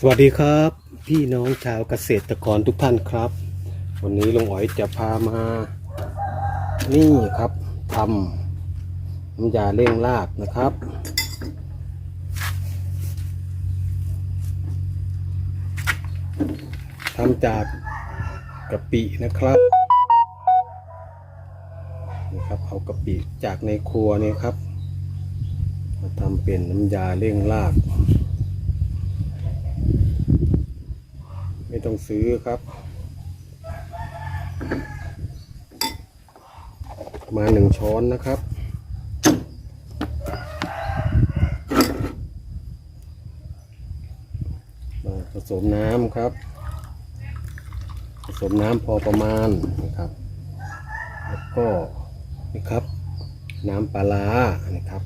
สวัสดีครับ พี่น้องชาวเกษตรกรทุกท่านครับ วันนี้ลุงอ๋อยจะพามา นี่ครับทำน้ำยาเร่งรากนะครับ ทำจากกะปินะครับนะครับเอากะปิจากในครัวนี่ครับมาทำเป็นน้ำยาเร่งราก ไม่ ต้องซื้อครับ มาหนึ่งช้อนนะครับมาผสมน้ำครับ ผสมน้ำพอประมาณนะครับ แล้วก็นี่ครับ น้ำปลาร้านะครับ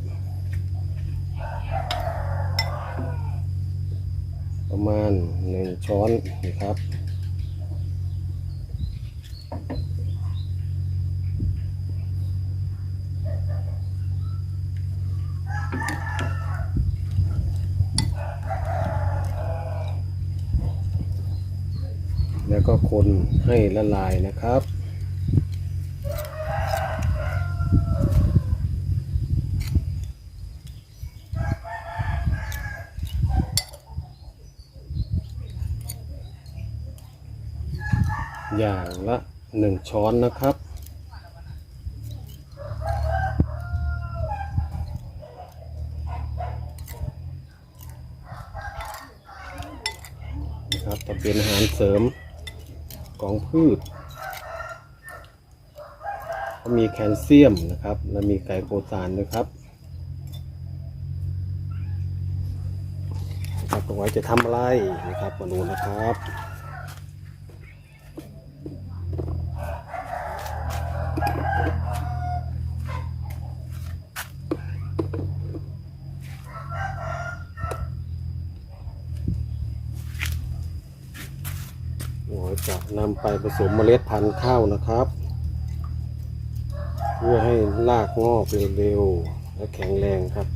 ประมาณหนึ่งช้อนนะครับ แล้วก็คนให้ละลายนะครับ อย่างละหนึ่งช้อนนะครับ นะครับจะเป็นอาหารเสริมของพืชก็มีแคลเซียมนะครับ และมีไกลโคซานด้วยครับนะครับตรงไว้จะทำอะไรนะครับมาดูนะครับ จะนำไปผสมเมล็ดพันธุ์ข้าวนะครับ เพื่อให้รากงอกเร็วๆและแข็งแรงครับ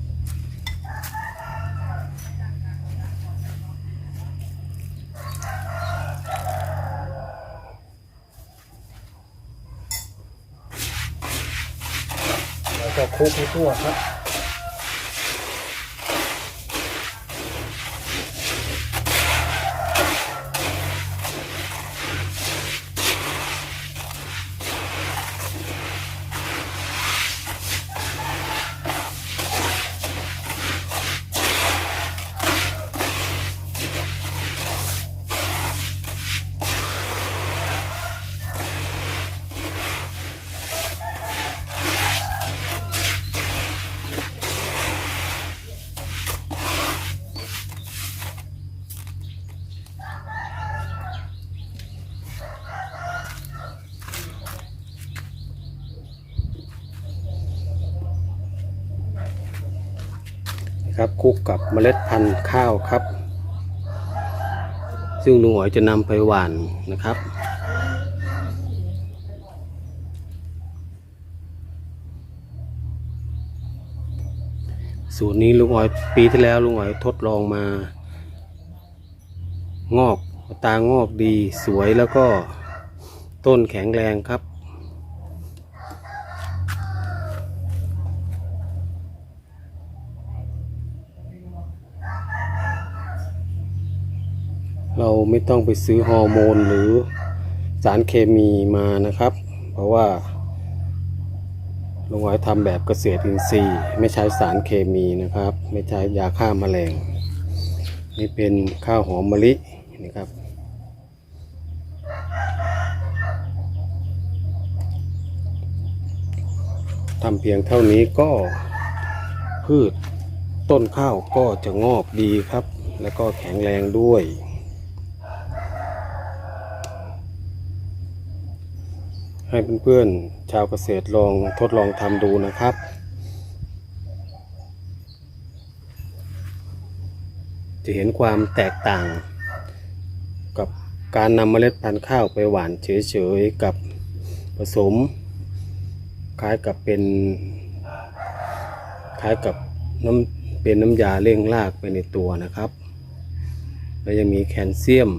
แล้วก็คลุกให้ทั่วครับ ครับคลุกกับเมล็ดพันธุ์ข้าวครับ ซึ่งลุงอ๋อยจะนำไปหว่านนะครับสูตรนี้ลุงอ๋อยปีที่แล้วลุงอ๋อยทดลองมา งอกตางอกดีสวยแล้วก็ต้นแข็งแรงครับ เราไม่ต้องไปซื้อฮอร์โมนหรือสารเคมีมานะครับ เพราะว่าลุงหอยทำแบบเกษตรอินทรีย์ ไม่ใช้สารเคมีนะครับ ไม่ใช้ยาฆ่ามาแมลงนี่เป็นข้าวหอมมะลินะครับทำเพียงเท่านี้ก็พืชต้นข้าวก็จะงอกดีครับ แล้วก็แข็งแรงด้วย ให้เพื่อนๆ ชาวเกษตรลองทดลองทำดูนะครับ จะเห็นความแตกต่าง กับการนำเมล็ดพันธุ์ข้าวไปหว่านเฉยๆ กับผสม คล้ายกับเป็น คล้ายกับน้ำเป็นน้ำยาเร่งรากไปในตัวนะครับ แล้วยังมีแคลเซียม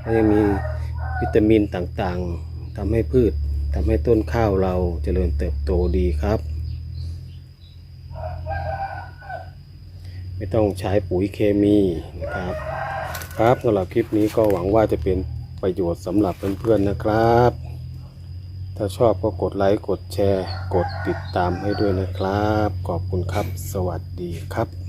แล้วยังมีวิตามินต่างๆ ทำให้พืชทำให้ต้นข้าวเราเจริญเติบโตดีครับ ไม่ต้องใช้ปุ๋ยเคมีนะครับ ครับสำหรับคลิปนี้ก็หวังว่าจะเป็นประโยชน์สำหรับเพื่อนๆนะครับ ถ้าชอบก็กดไลค์ กดแชร์ กดติดตามให้ด้วยนะครับ ขอบคุณครับ สวัสดีครับ